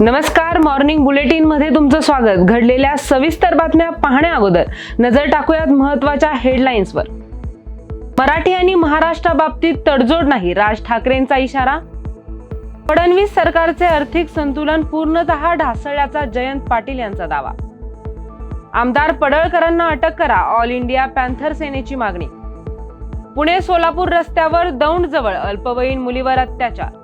नमस्कार मॉर्निंग बुलेटिनमध्ये तुमचं स्वागत. घडलेल्या सविस्तर बातम्या पाहण्या अगोदर. नजर टाकूयात महत्त्वाच्या हेडलाईन्सवर मराठी आणि महाराष्ट्राबाबतीत तडजोड नाही राज ठाकरेंचा इशारा? फडणवीस सरकारचे आर्थिक संतुलन पूर्णतः ढासळल्याचा जयंत पाटील यांचा दावा. आमदार पडळकरांना अटक करा ऑल इंडिया पॅन्थर सेनेची मागणी. पुणे सोलापूर रस्त्यावर दौंड जवळ अल्पवयीन मुलीवर अत्याचार.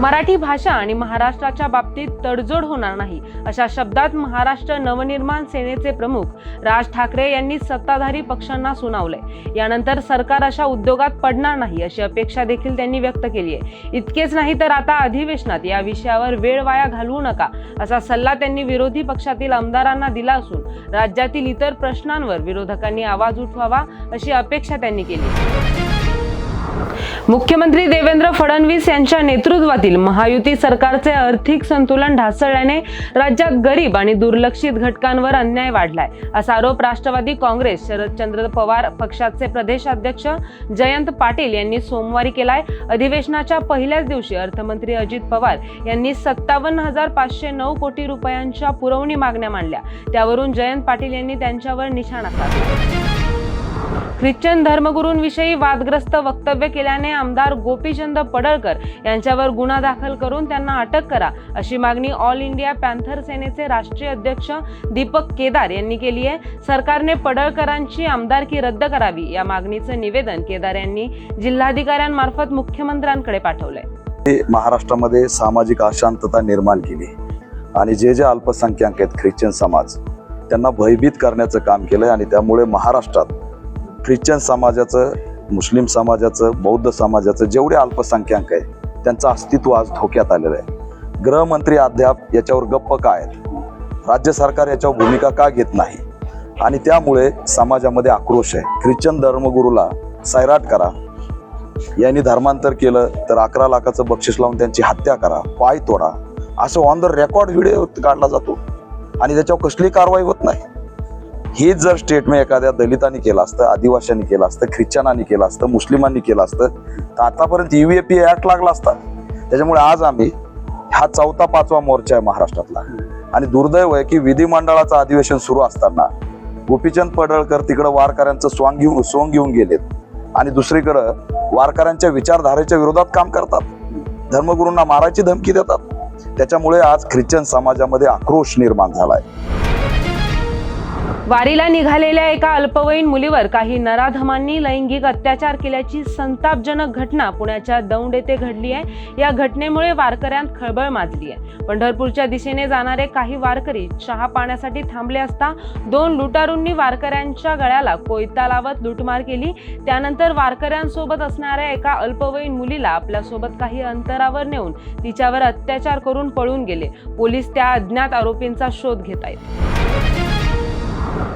मराठी भाषा आणि महाराष्ट्राच्या बाबतीत तडजोड होणार नाही अशा शब्दात महाराष्ट्र नवनिर्माण सेनेचे प्रमुख राज ठाकरे यांनी सत्ताधारी पक्षांना सुनावले यानंतर सरकार अशा उद्योगात पडणार नाही अशी अपेक्षा देखील त्यांनी व्यक्त केली आहे. इतकेच नाही तर आता अधिवेशनात या विषयावर वेळ वाया घालवू नका असा सल्ला त्यांनी विरोधी पक्षातील आमदारांना दिला असून राज्यातील इतर प्रश्नांवर विरोधकांनी आवाज उठवावा अशी अपेक्षा त्यांनी केली. मुख्यमंत्री देवेंद्र फडणवीस यांच्या नेतृत्वातील महायुती सरकारचे आर्थिक संतुलन ढासळल्याने राज्यात गरीब आणि दुर्लक्षित घटकांवर अन्याय वाढलाय असा आरोप राष्ट्रवादी काँग्रेस शरदचंद्र पवार पक्षाचे प्रदेशाध्यक्ष जयंत पाटील यांनी सोमवारी केलाय. अधिवेशनाच्या पहिल्याच दिवशी अर्थमंत्री अजित पवार यांनी सत्तावन्न हजार पाचशे नऊ कोटी रुपयांच्या पुरवणी मागण्या मांडल्या. त्यावरून जयंत पाटील यांनी त्यांच्यावर निशाणा साधला. ख्रिश्चन धर्मगुरूंविषयी वादग्रस्त वक्तव्य केल्याने आमदार गोपीचंद पडळकर यांच्यावर गुन्हा दाखल करून त्यांना अटक करा अशी मागणी ऑल इंडिया पॅन्थर सेनेचे राष्ट्रीय अध्यक्ष दीपक केदार यांनी केली आहे. सरकारने पडळकरांची आमदारकी रद्द करावी या मागणीचं निवेदन केदार यांनी जिल्हाधिकाऱ्यांमार्फत मुख्यमंत्र्यांकडे पाठवलंय. ते महाराष्ट्रामध्ये सामाजिक अशांतता निर्माण केली. आणि जे जे अल्पसंख्याक आहेत ख्रिश्चन समाज त्यांना भयभीत करण्याचं काम केलं आणि त्यामुळे महाराष्ट्रात ख्रिश्चन समाजाचं मुस्लिम समाजाचं बौद्ध समाजाचं जेवढे अल्पसंख्याक आहे त्यांचं अस्तित्व आज धोक्यात आलेलं आहे. गृहमंत्री अद्याप याच्यावर गप्प का आहेत? राज्य सरकार याच्यावर भूमिका का घेत नाही? आणि त्यामुळे समाजामध्ये आक्रोश आहे. ख्रिश्चन धर्मगुरूला सैराट करा. यांनी धर्मांतर केलं तर अकरा लाखाचं बक्षीस लावून त्यांची हत्या करा. पाय तोडा. असं ऑन द रेकॉर्ड व्हिडिओ काढला जातो. आणि त्याच्यावर कसली कारवाई होत नाही. हेच जर स्टेटमेंट एखाद्या दलितांनी केलं असतं आदिवासींनी केलं असतं ख्रिश्चनांनी केलं असतं मुस्लिमांनी केलं असतं तर आतापर्यंत युएपी ऍक्ट लागला असता. त्याच्यामुळे आज आम्ही हा चौथा पाचवा मोर्चा आहे महाराष्ट्रातला. आणि दुर्दैव आहे की विधिमंडळाचं अधिवेशन सुरू असताना गोपीचंद पडळकर तिकडं वारकऱ्यांचं स्वांग घेऊन सोंग घेऊन गेलेत. आणि दुसरीकडं वारकऱ्यांच्या विचारधारेच्या विरोधात काम करतात. धर्मगुरूंना मारायची धमकी देतात. त्याच्यामुळे आज ख्रिश्चन समाजामध्ये आक्रोश निर्माण झालाय. वारीला निघालेल्या एका अल्पवयीन मुलीवर काही नराधमांनी लैंगिक अत्याचार केल्याची संतापजनक घटना पुण्याच्या दौंड येथे घडली आहे. या घटनेमुळे वारकऱ्यांत खळबळ माजली आहे. पंढरपूरच्या दिशेने जाणारे काही वारकरी चहा पाण्यासाठी थांबले असता दोन लुटारूंनी वारकऱ्यांच्या गळ्याला कोयता लावत लुटमार केली. त्यानंतर वारकऱ्यांसोबत असणाऱ्या एका अल्पवयीन मुलीला आपल्यासोबत काही अंतरावर नेऊन तिच्यावर अत्याचार करून पळून गेले. पोलीस त्या अज्ञात आरोपींचा शोध घेत आहेत.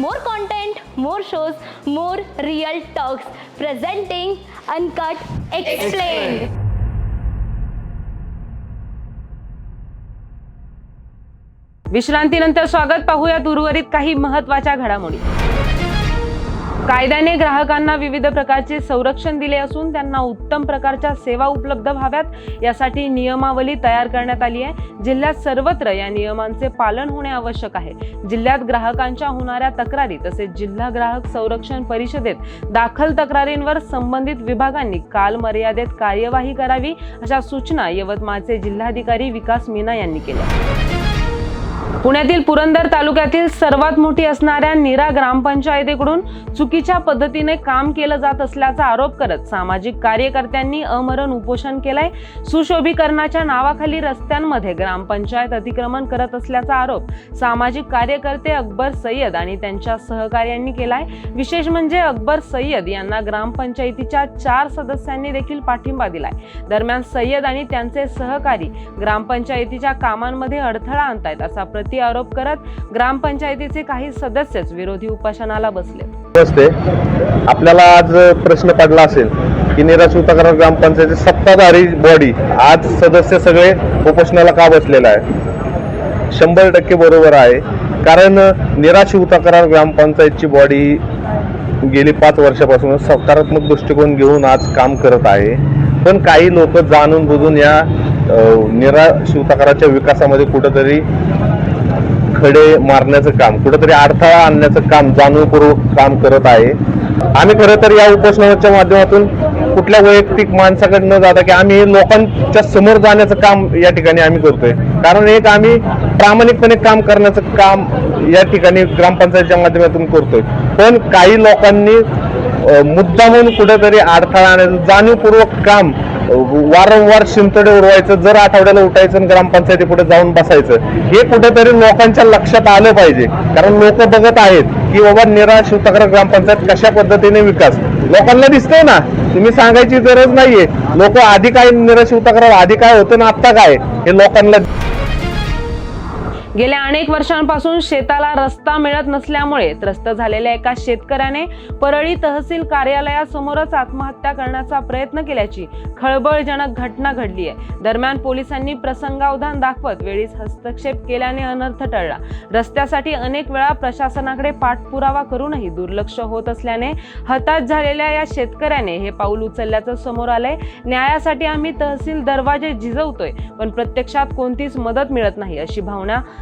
More content more shows more real talks presenting uncut explain विश्रांतीनंतर स्वागत पाहूया उर्वरित काही महत्त्वाच्या घडामोडी. कायद्याने ग्राहकांना विविध प्रकारचे संरक्षण दिले असून त्यांना उत्तम प्रकारच्या सेवा उपलब्ध व्हाव्यात यासाठी नियमावली तयार करण्यात आली आहे. जिल्ह्यात सर्वत्र या नियमांचे पालन होणे आवश्यक आहे. जिल्ह्यात ग्राहकांच्या होणाऱ्या तक्रारी तसेच जिल्हा ग्राहक संरक्षण परिषदेत दाखल तक्रारींवर संबंधित विभागांनी काल मर्यादेत कार्यवाही करावी अशा सूचना यवतमाळचे जिल्हाधिकारी विकास मीना यांनी केल्या. पुण्यातील पुरंदर तालुक्यातील सर्वात मोठी असणाऱ्या नीरा ग्रामपंचायतीकडून चुकीच्या पद्धतीने काम केलं जात असल्याचा आरोप करत सामाजिक कार्यकर्त्यांनी अमरण उपोषण केलंय. सुशोभीकरणाच्या नावाखाली रस्त्यांमध्ये ग्रामपंचायत अतिक्रमण करत असल्याचा आरोप सामाजिक कार्यकर्ते अकबर सय्यद आणि त्यांच्या सहकार्यांनी केलाय. विशेष म्हणजे अकबर सय्यद यांना ग्रामपंचायतीच्या चार सदस्यांनी देखील पाठिंबा दिलाय. दरम्यान सय्यद आणि त्यांचे सहकारी ग्रामपंचायतीच्या कामांमध्ये अडथळा आणतायत असा प्रति आरोप करत ग्रामपंचायतीचे काही सदस्यच विरोधी उपासनाला बसले. नमस्ते. आपल्याला आज प्रश्न पडला असेल की निराश तक्रार ग्रामपंचायती सत्ताधारी बॉडी आज सदस्य सगळे उपोषणाला का बसलेला आहे शंभर टक्के बरोबर आहे. कारण निराश तक्रार ग्रामपंचायतची बॉडी गेली पाच वर्षापासून सकारात्मक दृष्टिकोन घेऊन आज काम करत आहे. पण काही लोक जाणून बुजून या निरा शिवतकाराच्या विकासामध्ये कुठंतरी खडे मारण्याचं काम कुठेतरी अडथळा आणण्याचं काम जाणीवपूर्वक काम करत आहे. आम्ही खरं तर या उपोषणाच्या माध्यमातून कुठल्या वैयक्तिक माणसाकडे न जाता की आम्ही लोकांच्या समोर जाण्याचं काम या ठिकाणी आम्ही करतोय. कारण एक आम्ही प्रामाणिकपणे काम करण्याचं काम या ठिकाणी ग्रामपंचायतच्या माध्यमातून करतोय. पण काही लोकांनी मुद्दा मुद्दामून कुठेतरी अडथळा आणायचं जाणीवपूर्वक काम वारंवार शिमतडे उडवायचं जर आठवड्याला उठायचं आणि ग्रामपंचायती पुढे जाऊन बसायचं हे कुठेतरी लोकांच्या लक्षात आलं पाहिजे. कारण लोक बघत आहेत की बाबा निराश शिवतक्रार ग्रामपंचायत कशा पद्धतीने विकास. लोकांना दिसतंय ना तुम्ही सांगायची गरज नाहीये. लोक आधी काय निराश शिवतक्रार आधी काय होतं ना आता काय? हे लोकांना गेल्या अनेक वर्षांपासून शेताला रस्ता मिळत नसल्यामुळे त्रस्त झालेल्या एका शेतकऱ्याने परळी तहसील कार्यालयासमोरच आत्महत्या करण्याचा प्रयत्न केल्याची खळबळजनक घटना घडली आहे दरम्यान पोलिसांनी प्रसंगावधान दाखवत वेळीच हस्तक्षेप केल्याने अनर्थ टळला. रस्त्यासाठी अनेक वेळा प्रशासनाकडे पाठपुरावा करूनही दुर्लक्ष होत असल्याने हताश झालेल्या या शेतकऱ्याने हे पाऊल उचलल्याचं समोर आलंय. न्यायासाठी आम्ही तहसील दरवाजे झिजवतोय पण प्रत्यक्षात कोणतीच मदत मिळत नाही अशी भावना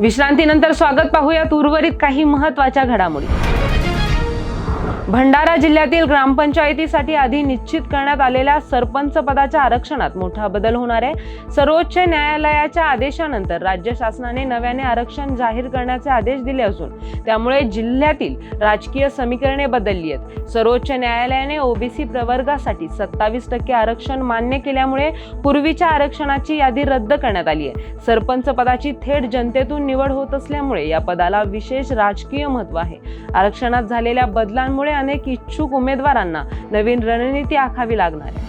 विश्रांतीनंतर स्वागत पाहूयात उर्वरित काही महत्त्वाच्या घडामोडी. भंडारा जिल्ह्यातील ग्रामपंचायतीसाठी आधी निश्चित करण्यात आलेल्या सरपंच पदाच्या आरक्षणात मोठा बदल होणार आहे. सर्वोच्च न्यायालयाच्या आदेशानंतर राज्य शासनाने नव्याने आरक्षण जाहीर करण्याचे आदेश दिले असून त्यामुळे जिल्ह्यातील राजकीय समीकरणे बदलली आहेत. सर्वोच्च न्यायालयाने ओबीसी प्रवर्गासाठी सत्तावीस टक्के आरक्षण मान्य केल्यामुळे पूर्वीच्या आरक्षणाची यादी रद्द करण्यात आली आहे. सरपंच पदाची थेट जनतेतून निवड होत असल्यामुळे या पदाला विशेष राजकीय महत्त्व आहे. आरक्षणात झालेल्या बदलांमुळे अनेक इच्छुक उमेदवारांना नवीन रणनीती आखावी लागणार आहे.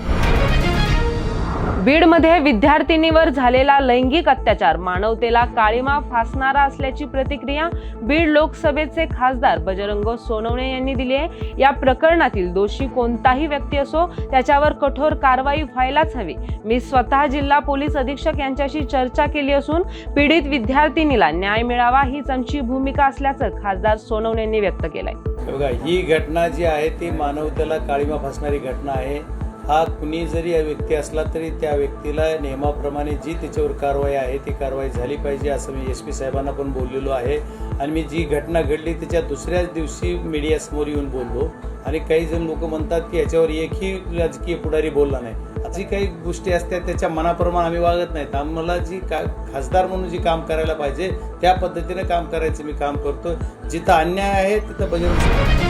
बीडमध्ये विद्यार्थिनीवर झालेला लैंगिक अत्याचार. मानवतेला काळीमा फासणारा असल्याची प्रतिक्रिया बीड लोकसभेचे खासदार बजरंग सोनवणे यांनी दिली आहे. या प्रकरणातील दोषी कोणताही व्यक्ती असो त्याच्यावर कठोर कारवाई व्हायलाच हवी. मी स्वतः जिल्हा पोलीस अधीक्षक यांच्याशी चर्चा केली असून पीडित विद्यार्थिनीला न्याय मिळावा हीच आमची भूमिका असल्याचं खासदार सोनवणे यांनी व्यक्त केलंय. बघा ही घटना जी आहे ती मानवतेला काळीमा फासणारी घटना आहे. हा कुणी जरी व्यक्ती असला तरी त्या व्यक्तीला नियमाप्रमाणे जी त्याच्यावर कारवाई आहे ती कारवाई झाली पाहिजे असं मी एस पी साहेबांना पण बोललेलो आहे. आणि मी जी घटना घडली त्याच्या दुसऱ्याच दिवशी मीडियासमोर येऊन बोललो. आणि काही जण लोक म्हणतात की याच्यावर एकही राजकीय पुढारी बोलला नाही. जी काही गोष्टी असतात त्याच्या मनाप्रमाणे आम्ही वागत नाहीत. आम्हाला जी का खासदार म्हणून जी काम करायला पाहिजे त्या पद्धतीने काम करायचं मी काम करतो जिथं अन्याय आहे तिथं बजरंग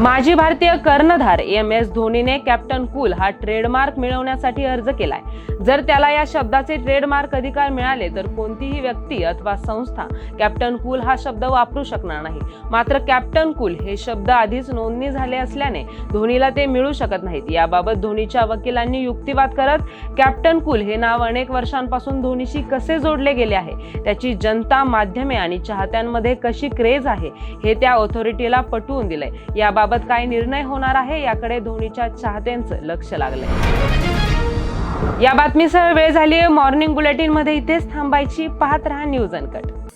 माजी भारतीय कर्णधार एम एस धोनीने कॅप्टन कूल हा ट्रेडमार्क मिळवण्यासाठी अर्ज केलाय. जर त्याला या शब्दाचे ट्रेडमार्क अधिकार मिळाले तर कोणतीही व्यक्ती अथवा संस्था कॅप्टन कूल हा शब्द वापरू शकणार नाही. मात्र कॅप्टन कूल हे शब्द आधीच नोंदणी झाले असल्याने धोनीला ते मिळू शकत नाहीत. याबाबत धोनीच्या वकिलांनी युक्तिवाद करत कॅप्टन कूल हे नाव अनेक वर्षांपासून धोनीशी कसे जोडले गेले आहे त्याची जनता माध्यमे आणि चाहत्यांमध्ये कशी क्रेज आहे हे त्या ऑथॉरिटीला पटवून दिलंय. याबाबत काय निर्णय होणार आहे याकडे धोनीच्या चाहत्यांचं लक्ष लागलंय. या बातमीसह वेळ झाली आहे मॉर्निंग बुलेटिनमध्ये इथेच थांबायची. पाहत राहा न्यूज अनकट.